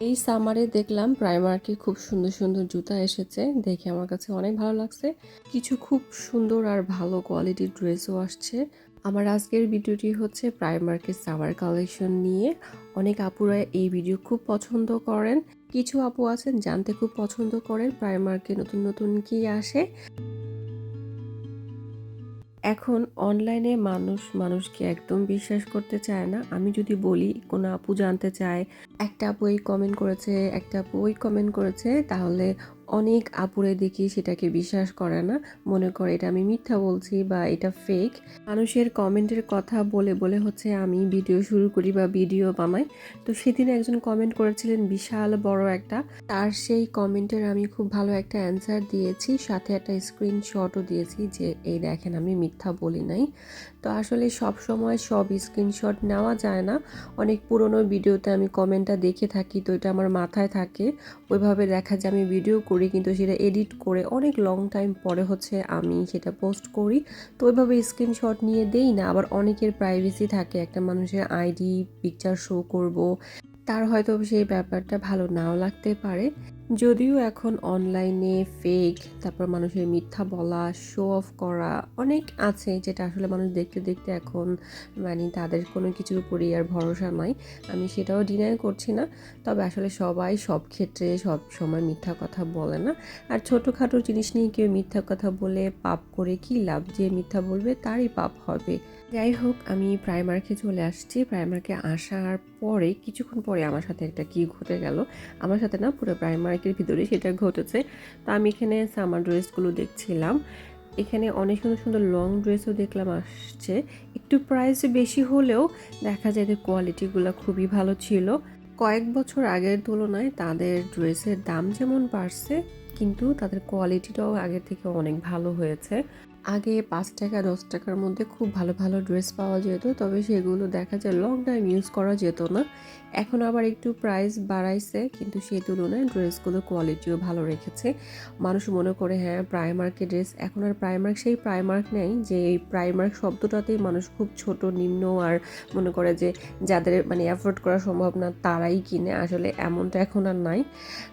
এই সামারে দেখলাম প্রাইমার্কে খুব সুন্দর সুন্দর জুতা এসেছে। দেখে আমার কাছে অনেক ভালো লাগছে। কিছু খুব সুন্দর আর ভালো কোয়ালিটির ড্রেসও আসছে। আমার আজকের ভিডিওটি হচ্ছে প্রাইমার্কের সামার কালেকশন নিয়ে। অনেক আপুরা এই ভিডিও খুব পছন্দ করেন। কিছু আপু আছেন, জানতে খুব পছন্দ করেন। প্রাইমার্কে নতুন নতুন কি আসে? এখন অনলাইনে মানুষ, মানুষকে একদম বিশ্বাস করতে চায় না। আমি যদি বলি, কোনো আপু জানতে চায়, একটা আপু এই কমেন্ট করেছে, একটা আপু ওই কমেন্ট করেছে, তাহলে অনেক আপুরে দেখি সেটাকে বিশ্বাস করে না। মনে করে এটা আমি মিথ্যা বলছি বা এটা ফেক মানুষের কমেন্টের কথা বলে বলে হচ্ছে আমি ভিডিও শুরু করি বা ভিডিও বানাই। তো সেদিন একজন কমেন্ট করেছিলেন বিশাল বড় একটা। তার সেই কমেন্টের আমি খুব ভালো একটা অ্যান্সার দিয়েছি। সাথে একটা স্ক্রিনশটও দিয়েছি যে, এই দেখেন আমি মিথ্যা বলি নাই। তো আসলে সব সময় সব স্ক্রিনশট নেওয়া যায় না। অনেক পুরনো ভিডিওতে আমি কমেন্টটা দেখে থাকি, তো এটা আমার মাথায় থাকে। ওইভাবে দেখা যায় আমি ভিডিও করি, কিন্তু সেটা এডিট করে অনেক লং টাইম পরে হচ্ছে আমি সেটা পোস্ট করি। তো ওইভাবে স্ক্রিনশট নিয়ে দেই না, আবার অনেকের প্রাইভেসি থাকে, একটা মানুষের আইডি পিকচার শো করব, তার হয়তো সেই ব্যাপারটা ভালো নাও লাগতে পারে। যদিও এখন অনলাইনে ফেক তারপর মানুষের মিথ্যা বলা শো অফ করা অনেক আছে যেটা আসলে মানুষ দেখতে দেখতে এখন মানে তাদের কোনো কিছুর উপরেই আর ভরসা নাই। আমি সেটাও ডিনাই করছি না। তবে আসলে সবাই সব ক্ষেত্রে সব সময় মিথ্যা কথা বলে না। আর ছোটোখাটো জিনিস নিয়ে কেউ মিথ্যা কথা বলে পাপ করে কি লাভ? যে মিথ্যা বলবে তারই পাপ হবে। যাই হোক, আমি প্রাইমার্কে চলে আসছি। প্রাইমার্কে আসার পরে, কিছুক্ষণ পরে আমার সাথে একটা কি ঘটে গেল। আমার সাথে না পুরো প্রাইমার্কের ভিতরে সেটা ঘটেছে। তো আমি এখানে সামার ড্রেসগুলো দেখছিলাম। এখানে অনেক সুন্দর সুন্দর লং ড্রেসও দেখলাম আসছে। একটু প্রাইস বেশি হলেও দেখা যায় যে কোয়ালিটিগুলো খুবই ভালো ছিল। কয়েক বছর আগের তুলনায় তাদের ড্রেসের দাম যেমন বাড়ছে, কিন্তু তাদের কোয়ালিটিটাও আগের থেকে অনেক ভালো হয়েছে। আগে পাঁচ টাকা, দশ টাকার মধ্যে খুব ভালো ভালো ড্রেস পাওয়া যেত, তবে সেগুলো দেখা যায় লং টাইম ইউজ করা যেত না। এখন আবার একটু প্রাইস বাড়াইছে, কিন্তু সেই তুলনায় ড্রেসগুলো কোয়ালিটিও ভালো রেখেছে। মানুষ মনে করে হ্যাঁ প্রাইমার্কের ড্রেস এখন আর প্রাইমার্ক সেই প্রাইমার্ক নেই যে এই প্রাইমার্ক শব্দটাতেই মানুষ খুব ছোট, নিম্ন আর মনে করে যে যাদের মানে অ্যাফোর্ড করা সম্ভব না, তারাই কিনে। আসলে এমনটা এখন আর নাই।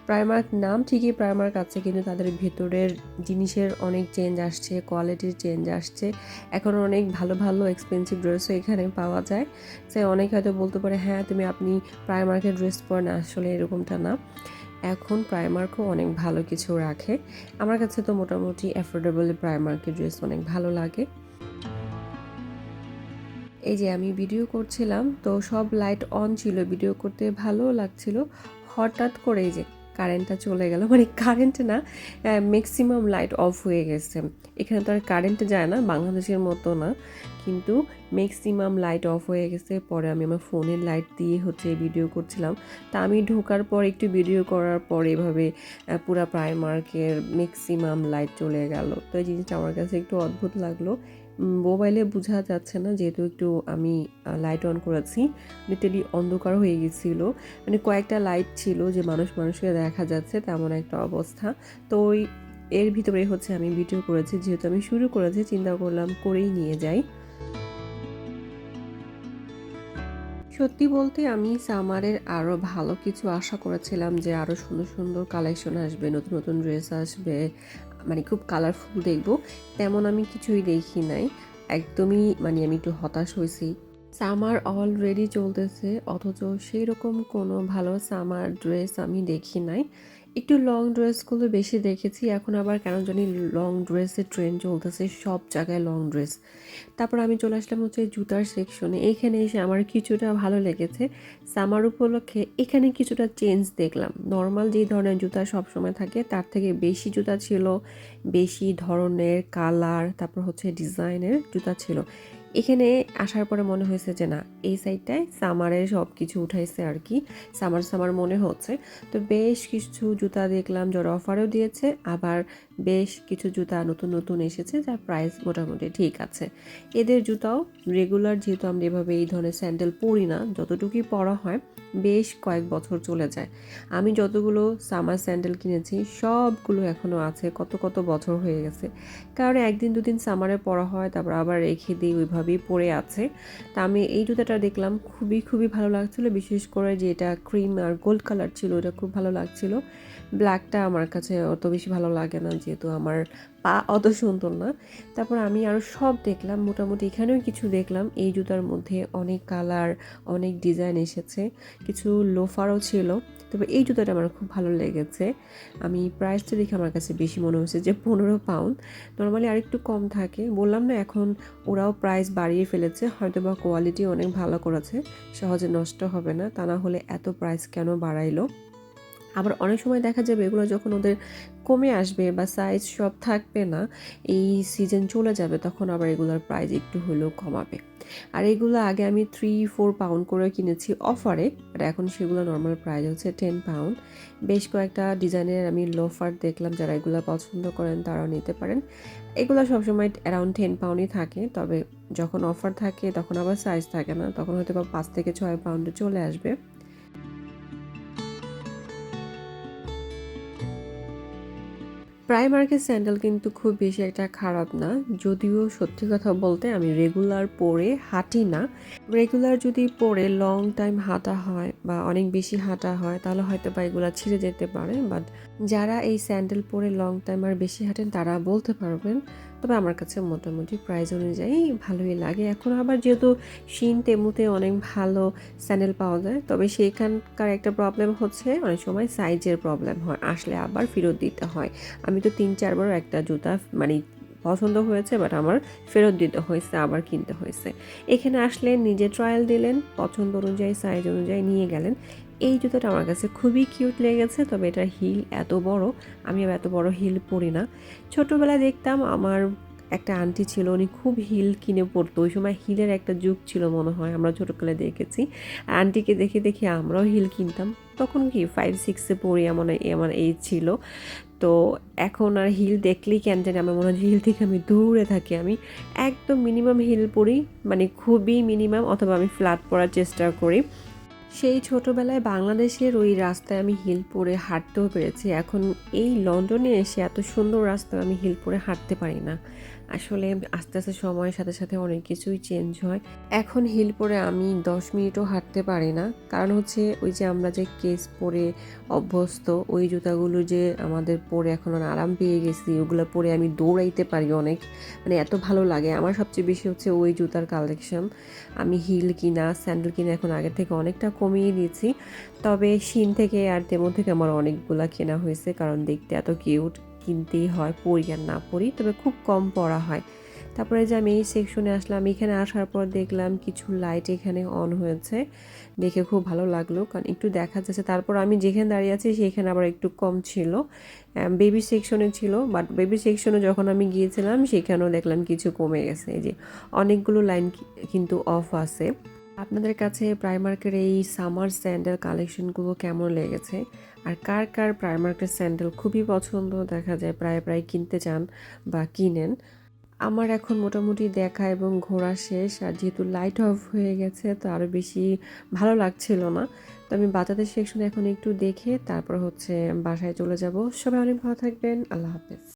প্রাইমার্ক নাম ঠিকই প্রাইমার্ক আছে, কিন্তু তাদের ভেতরের জিনিসের অনেক চেঞ্জ আসছে কোয়ালিটির চেঞ্জ আসছে। এখন অনেক ভালো ভালো এক্সপেন্সিভ ড্রেসও এখানে পাওয়া যায়। সে অনেক হয়তো বলতে পারে হ্যাঁ তুমি আপনি প্রাইমার্কের ড্রেস পরেন আসলে এরকমটা না। এখন প্রাইমার্কও অনেক ভালো কিছু রাখে। আমার কাছে তো মোটামুটি অ্যাফোর্ডেবল প্রাইমার্কের ড্রেস অনেক ভালো লাগে। এই যে আমি ভিডিও করছিলাম, তো সব লাইট অন ছিল। ভিডিও করতে ভালো লাগছিল। হঠাৎ করে এই যে কারেন্টটা চলে গেল। মানে কারেন্ট না ম্যাক্সিমাম লাইট অফ হয়ে গেছে। এখানে তো আর কারেন্ট যায় না, বাংলাদেশের মতো না। কিন্তু ম্যাক্সিমাম লাইট অফ হয়ে গেছে। পরে আমি আমার ফোনের লাইট দিয়ে হচ্ছে ভিডিও করছিলাম। তা আমি ঢোকার পর একটু ভিডিও করার পর এভাবে পুরা প্রাইমার্কের ম্যাক্সিমাম লাইট চলে গেল। তো এই জিনিসটা আমার কাছে একটু অদ্ভুত লাগল। মোবাইলে বোঝা যাচ্ছে না, যেহেতু একটু আমি লাইট অন করেছি। লিটালি অন্ধকার হয়ে গেছিল। মানে কয়েকটা লাইট ছিল যে মানুষ মানুষকে দেখা যাচ্ছে, তেমন একটা অবস্থা। তো ওই, এর ভিতরে হচ্ছে আমি ভিডিও করেছি, যেহেতু আমি শুরু করেছি, চিন্তা করলাম করেই নিয়ে যাই। সত্যি বলতে আমি সামারের আরও ভালো কিছু আশা করেছিলাম যে আরও সুন্দর সুন্দর কালেকশন আসবে, নতুন নতুন ড্রেস আসবে মানে খুব কালারফুল দেখব, তেমন আমি কিছুই দেখি নাই। একদমই মানে আমি একটু হতাশ হয়েছি। সামার অলরেডি চলতেছে, অথচ সেই রকম কোনো ভালো সামার ড্রেস আমি দেখি নাই। একটু লং ড্রেসগুলো বেশি দেখেছি, এখন আবার কেন জানি লং ড্রেসের ট্রেন্ড চলতেছে, সব জায়গায় লং ড্রেস তারপর আমি চলে আসলাম হচ্ছে জুতার সেকশনে এইখানে এসে আমার কিছুটা ভালো লেগেছে। সামার উপলক্ষে এখানে কিছুটা চেঞ্জ দেখলাম। নর্মাল যেই ধরনের জুতা সবসময় থাকে, তার থেকে বেশি জুতা ছিল, বেশি ধরনের কালার তারপর হচ্ছে ডিজাইনের জুতা ছিল। এখানে আসার পরে মনে হয়েছে যে না, এই সাইডটায় সামারের সব কিছু উঠাইছে আর কি। সামার সামার মনে হচ্ছে। তো বেশ কিছু জুতা দেখলাম, যারা অফারও দিয়েছে, আবার বেশ কিছু জুতা নতুন নতুন এসেছে, যার প্রাইস মোটামুটি ঠিক আছে। এদের জুতাও রেগুলার যেহেতু আমরা এভাবে এই ধরনের স্যান্ডেল পরি না, যতটুকুই পরা হয়, বেশ কয়েক বছর চলে যায়। আমি যতগুলো সামার স্যান্ডেল কিনেছি, সবগুলো এখনও আছে, কত কত বছর হয়ে গেছে। কারণ একদিন, দুদিন সামারে পরা হয়, তারপর আবার রেখে দিই, ওইভাবে ওভাবেই পরে আছে। তা আমি এই জুতাটা দেখলাম, খুবই খুবই ভালো লাগছিল। বিশেষ করে যে এটা ক্রিম আর গোল্ড কালার ছিল এটা খুব ভালো লাগছিল। ব্ল্যাকটা আমার কাছে অত বেশি ভালো লাগে না, যেহেতু আমার পা অত সুন্দর না। তারপর আমি আরও সব দেখলাম, মোটামুটি এখানেও কিছু দেখলাম। এই জুতার মধ্যে অনেক কালার, অনেক ডিজাইন এসেছে, কিছু লোফারও ছিল। তবে এই জুতাটা আমার খুব ভালো লেগেছে। আমি প্রাইসটা দেখে আমার কাছে বেশি মনে হচ্ছে যে পনেরো পাউন্ড। নর্মালি আরেকটু কম থাকে। বললাম না, এখন ওরাও প্রাইস বাড়িয়ে ফেলেছে। হয়তো বা কোয়ালিটি অনেক ভালো করেছে, সহজে নষ্ট হবে না। তা না হলে এত প্রাইস কেন বাড়াইলো? আবার অনেক সময় দেখা যাবে এগুলো যখন ওদের কমে আসবে বা সাইজ সব থাকবে না, এই সিজন চলে যাবে তখন আবার এগুলোর প্রাইস একটু হলেও কমাবে। আর এগুলো আগে আমি থ্রি ফোর পাউন্ড করে কিনেছি অফারে আর এখন সেগুলো নর্মাল প্রাইস হচ্ছে টেন পাউন্ড বেশ কয়েকটা ডিজাইনের আমি লোফার দেখলাম যারা এগুলো পছন্দ করেন তারাও নিতে পারেন। এগুলো সবসময় অ্যারাউন্ড টেন পাউন্ডই থাকে, তবে যখন অফার থাকে তখন আবার সাইজ থাকে না, তখন হয়তো বা পাঁচ থেকে ছয় পাউন্ডে চলে আসবে। প্রাইমার্কের স্যান্ডেল কিন্তু খুব বেশি একটা খারাপ না। যদিও সত্যি কথা বলতে আমি রেগুলার পরে হাঁটি না। রেগুলার যদি পরে লং টাইম হাঁটা হয় বা অনেক বেশি হাঁটা হয়, তাহলে হয়তো বা এগুলো ছিঁড়ে যেতে পারে। বাট যারা এই স্যান্ডেল পরে লং টাইম আর বেশি হাঁটেন, তারা বলতে পারবেন তবে আমার কাছে মোটামুটি প্রাইস অনুযায়ী ভালোই লাগে। এখন আবার যেহেতু শিন, তেমুতে অনেক ভালো স্যান্ডেল পাওয়া যায়, তবে সেখানকার একটা প্রবলেম হচ্ছে, অনেক সময় সাইজের প্রবলেম হয়, আসলে আবার ফেরত দিতে হয়। আমি তো তিন চারবার একটা জুতা মানে পছন্দ হয়েছে বাট আমার ফেরত দিতে হয়েছে, আবার কিনতে হয়েছে। এখানে আসলে নিজে ট্রায়াল দিলেন, পছন্দ অনুযায়ী সাইজ অনুযায়ী নিয়ে গেলেন। এই জুতোটা আমার কাছে খুবই কিউট লেগেছে, তবে এটার হিল এত বড়, আমি আর এত বড় হিল পরি না। ছোটোবেলায় দেখতাম আমার একটা আন্টি ছিল, উনি খুব হিল কিনে পড়তো ওই সময় হিলের একটা যুগ ছিল মনে হয়, আমরা ছোটোবেলায় দেখেছি। আন্টিকে দেখে দেখে আমরাও হিল কিনতাম। তখন কি ফাইভ সিক্সে পড়ি এমন আমার এই ছিল। তো এখন আর হিল দেখলেই কেন জানি, আমার মনে হয় হিল থেকে আমি দূরে থাকি আমি। একদম মিনিমাম হিল পরি মানে খুবই মিনিমাম অথবা আমি ফ্ল্যাট পরার চেষ্টা করি। সেই ছোটোবেলায় বাংলাদেশের ওই রাস্তায় আমি হিল পরে হাঁটতেও পেরেছি। এখন এই লন্ডনে এসে এত সুন্দর রাস্তায় আমি হিল পরে হাঁটতে পারি না। আসলে আস্তে আস্তে সময়ের সাথে সাথে অনেক কিছুই চেঞ্জ হয়। এখন হিল পরে আমি দশ মিনিটও হাঁটতে পারি না। কারণ হচ্ছে ওই যে আমরা যে কেস পরে অভ্যস্ত, ওই জুতাগুলো যে আমাদের পরে এখন আরাম পেয়ে গেছি, ওগুলো পরে আমি দৌড়াইতে পারি অনেক। মানে এত ভালো লাগে। আমার সবচেয়ে বেশি হচ্ছে ওই জুতার কালেকশন আমি হিল কিনা স্যান্ডেল কিনা এখন আগের থেকে অনেকটা কমিয়ে দিয়েছি। তবে শিন থেকে আর তেমন থেকে আমার অনেকগুলা কেনা হয়েছে, কারণ দেখতে এত কিউট কিনতেই হয় পড়ি আর না পড়ি তবে খুব কম পড়া হয়। তারপরে যে আমি এই সেকশনে আসলাম, এখানে আসার পর দেখলাম কিছু লাইট এখানে অন হয়েছে। দেখে খুব ভালো লাগল, কারণ একটু দেখা যাচ্ছে। তারপর আমি যেখানে দাঁড়িয়ে আছি, সেখানে আবার একটু কম ছিল। বেবি সেকশনে ছিল বাট বেবি সেকশনে যখন আমি গিয়েছিলাম, সেখানেও দেখলাম কিছু কমে গেছে। এই যে অনেকগুলো লাইন কিন্তু অফ আছে। আপনাদের কাছে প্রাইমার্কের এই সামার স্যান্ডেল কালেকশনগুলো কেমন লেগেছে? আর কার কার প্রাইমার্কের স্যান্ডেল খুবই পছন্দ? দেখা যায় প্রায় প্রায় কিনতে চান বা কিনেন। আমার এখন মোটামুটি দেখা এবং ঘোরা শেষ, আর যেহেতু লাইট অফ হয়ে গেছে, তো আরও বেশি ভালো লাগছিল না। তো আমি বাচ্চাদের সেকশনে এখন একটু দেখে তারপর হচ্ছে বাসায় চলে যাব। সবাই অনেক ভালো থাকবেন। আল্লাহ হাফেজ।